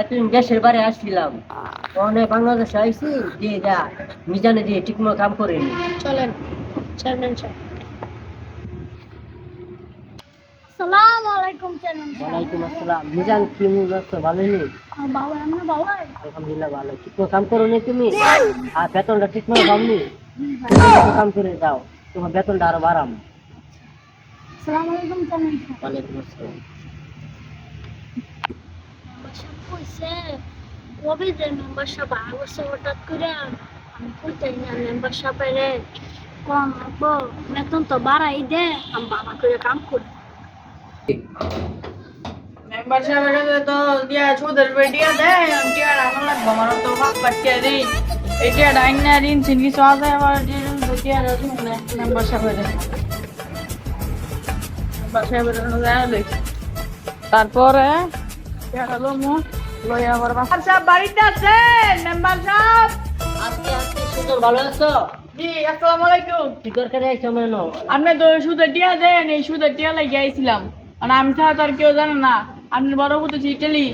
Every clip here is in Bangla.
এতদিন দেশের বাড়ি আসছিলাম। অনেক বাংলাদেশে আইসি দিয়ে যা মিজানে দিয়ে ঠিকমতো কাম করিনি। চলেন চেয়ারম্যান সাহেব। আসসালামু আলাইকুম চেয়ারম্যান ওয়ালাইকুম আসসালাম। মিজান কি মুখ আছো? ভালো নেই? বাবা এমনি ভালো। আলহামদুলিল্লাহ ভালো। ঠিকমতো কাম করো নি তুমি আর বেতনটা ঠিকমতো পাবনি ঠিকমতো কাম করে দাও তোমার বেতনটা আরও বাড়াম। আসসালামু আলাইকুম চেয়ারম্যান ওয়ালাইকুম আসসালাম। মেম্বারশিপ কইছে, কবে যে মেম্বারশিপ আগস্টে হঠাৎ করে? আমি কইতাই না মেম্বারশিপে রে কম রাখব বেতন তো বাড়াই দে আমি বাবা করে কাম করি মেম্বারশিপের তো দিয়া সুদের দেয়, আমি টিয়া আমার লাগবো? আমার তো ভাগ দিই। এই টিয়া ডাইন না, ঋণ কিছু আছে? আবার টিয়া মেম্বারশিপের মেম্বারশিপের দেয়। তারপরে টিয়াটা লমু লই আবার মেম্বার সাহেব বাড়িতে আছেন? মেম্বার সাহেব? আজকে আজকে সুন্দর ভালো আছো? জি আসসালামু আলাইকুম। কি দরকারে আইছো মেন? আপনি তো সুদের টিয়া দেন এই সুদের টিয়া লাগে আইছিলাম। আর আমি ছাড়া তো আর কেউ জানে না। আপনি বড় চিটেলি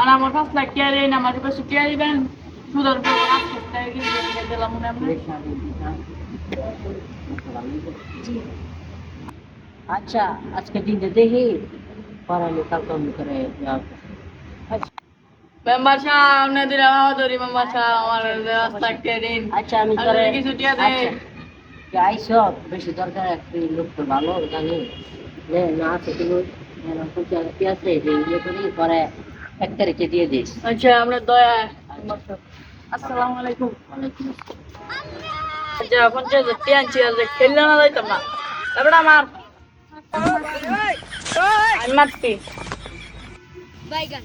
আর আমার পাঁচ লাখ টিয়া দেন আমার টিয়া দিবেন। সুদের দিলাম মনে আপনি আচ্ছা আজকে দিনটা দেখি। পড়ালে কাল কম করে। মেম্বার সাহেব আপনি দিলে ভালো মেম্বার সাহেব আমার পাঁচ লাখ দিন আচ্ছা আমি তোরে কিছু টিয়া দেন বেশি দরকার একটু লোক তো ভালো জানি নে না আছে তুমি কি আছে যে ইয়ে করি পরে এক তারিখে দিয়ে দিস আচ্ছা আপনার দয়া আসসালামু আলাইকুম আসসালাম। আচ্ছা পঞ্চাশ হাজার টিয়া আনছি আর খেললে না যাইতাম না তারপরে আমার আমি মারছি বাইগান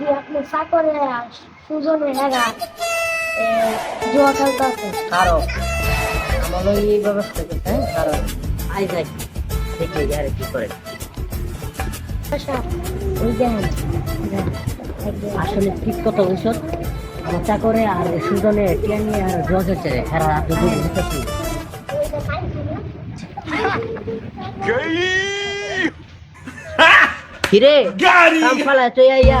যে আপনি সাকরে সুজনে এরা জুয়া খেলতে আছে কারও আমার ওই এই ব্যবস্থা করতে হ্যাঁ কারও আই যাই দেখি আর কি করে। বাসাব ওই দেখেন আসলে ঠিক কথা বলছ আমার চাকরে আর সুজনে টিয়া নিয়ে আর জজ হচ্ছে হেরা বুঝতেছি আইয়া।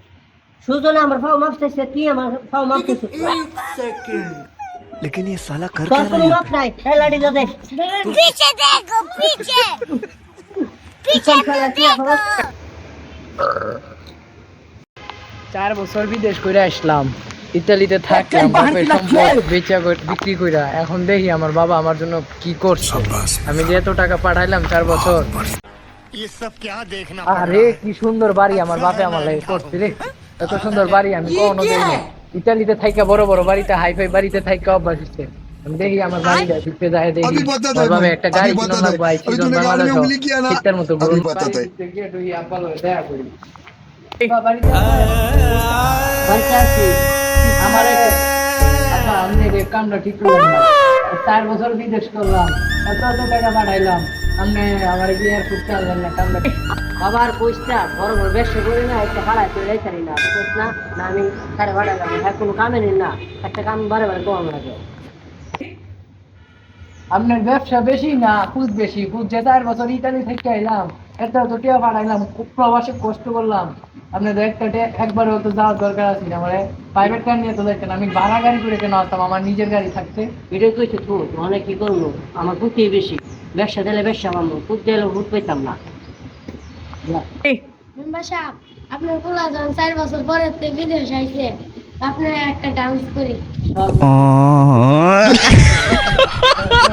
সুজন আমার ফাও মাফ চাইছে তুই আমার ফাও মাফ করছিস लेकिन ये साला कर তোর কোনো মাফ নাই এই লাঠি দে দে পিছে দেখো পিছে পিছন ফেলা তুই এখন চার বছর বিদেশ করে আসলাম ইতালিতে থাকলাম বাপের সম্পদ বেচা কর- বিক্রি কইরা এখন দেখি আমার বাবা আমার জন্য কি করছে আমি যে এত টাকা পাঠাইলাম চার বছর ये सब क्या देखना আরে কি সুন্দর বাড়ি আমার বাপে আমার লাগে করছে রে এত সুন্দর বাড়ি আমি কখনো দেখিনি। ইতালিতে থাইকা বড় বড় বাড়িতে হাইফাই বাড়িতে থাইকা অভ্যাস হচ্ছে। আমি দেখি আমার বাড়িটা ঢুকতে যায় দেখি। বাবা একটা গাড়ি কিনো না। ভাই সিজন বাংলাদেশ শীতের মতো বড় বাড়ি থেকে দুই আপাল দেখা করি আমার একটা আচ্ছা, আমি কামটা ঠিক বিদেশ করলাম। এত এত টাকা পাঠাইলাম। আপনি আমার এয়ারপোর্ট চালালেন না কামটা বাবার পয়সা বড় বড় ব্যবসা করি না একটা ভাড়া না না না আমি সাড়ে ভাড়া হ্যাঁ কোনো কামে নিন না একটা কাম বারে বারে কম লাগে। আপনার ব্যবসা বেশি না খুদ বেশি খুদ যে চার বছর ইতালি থেকে আইলাম একটা তো টিয়া পাঠাইলাম খুব প্রবাসে কষ্ট করলাম। আপনার একটা টে- একবারও তো যাওয়ার দরকার আছে না মানে প্রাইভেট কার নিয়ে তো দেখতেন আমি ভাড়া গাড়ি করে কেন আসতাম আমার নিজের গাড়ি থাকতে? এটাই কইছে তুই অনেক কি করব? আমার পুঁতি বেশি ব্যবসা দিলে ব্যবসা পাবো পুঁত দিলে পুঁত পেতাম না। আপনার পোলা যখন চার বছর পরে বিদেশ আইছে আপনার একটা ডান্স করি।